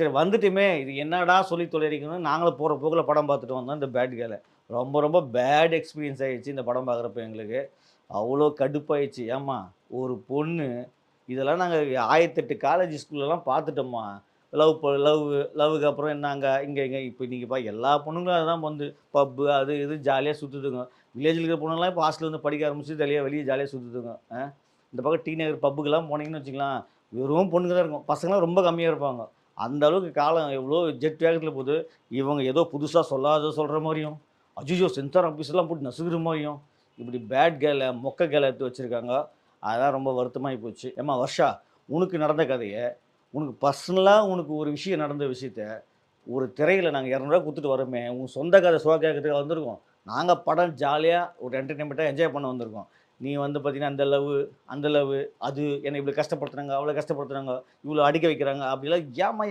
சரி வந்துட்டுமே இது என்னடா சொல்லி தொலைறீங்கன்னு நாங்களும் போகிற போக்கில் படம் பார்த்துட்டு வந்தோம் இந்த பேட் கேலை ரொம்ப ரொம்ப பேட் எக்ஸ்பீரியன்ஸ் ஆகிடுச்சு இந்த படம் பார்க்குறப்ப எங்களுக்கு. அவ்வளோ கடுப்பாயிடுச்சு. ஏம்மா ஒரு பொண்ணு இதெல்லாம் நாங்கள் ஆயிரத்தெட்டு காலேஜ் ஸ்கூல்லலாம் பார்த்துட்டோம்மா. லவ் லவ் லவ்வுக்கு அப்புறம் என்னங்க இங்கே இங்கே இப்போ நீங்கள் பா எல்லா பொண்ணுங்களும் அதுதான் வந்து பப்பு அது இது ஜாலியாக சுற்றுதுங்க வில்லேஜில் இருக்கிற பொண்ணுங்களாம் இப்போ ஹாஸ்டலில் வந்து படிக்க ஆரம்பிச்சு ஜாலியாக வெளியே ஜாலியாக சுற்றுதுங்க இந்த பக்கம் டி நகர் பப்புக்கெல்லாம் போனீங்கன்னு வச்சுக்கலாம். வெறும் பொண்ணுங்க தான் இருக்கும். பசங்களாம் ரொம்ப கம்மியாக இருப்பாங்க. அந்த அளவுக்கு காலம் எவ்வளோ ஜெட் வேகத்தில் போகுது. இவங்க ஏதோ புதுசாக சொல்லாத சொல்கிற மாதிரியும் அஜிஜோ சென்சார் ஆஃபீஸ்லாம் போட்டு நசுக்கிற மாதிரியும் இப்படி பேட் கேலை மொக்க கேலை எடுத்து வச்சுருக்காங்க. அதான் ரொம்ப வருத்தமாகி போச்சு. ஏம்மா வர்ஷா உனக்கு நடந்த கதையை உனக்கு பர்சனலாக உனக்கு ஒரு விஷயம் நடந்த விஷயத்த ஒரு திரையில் நாங்கள் இரநூறுவா கொடுத்துட்டு வரோமே உன் சொந்த கதை சுவா கேட்கறதுக்கு வந்திருக்கோம். நாங்கள் படம் ஜாலியாக ஒரு என்டர்டெயின்மெண்ட்டாக என்ஜாய் பண்ண வந்திருக்கோம். நீ வந்து பார்த்தீங்கன்னா அந்த லவ் அந்த லவ் அது என்னை இப்படி கஷ்டப்படுத்துனாங்க அவ்வளோ கஷ்டப்படுத்துனாங்க இவ்வளோ அடிக்க வைக்கிறாங்க அப்படிலாம் ஏமா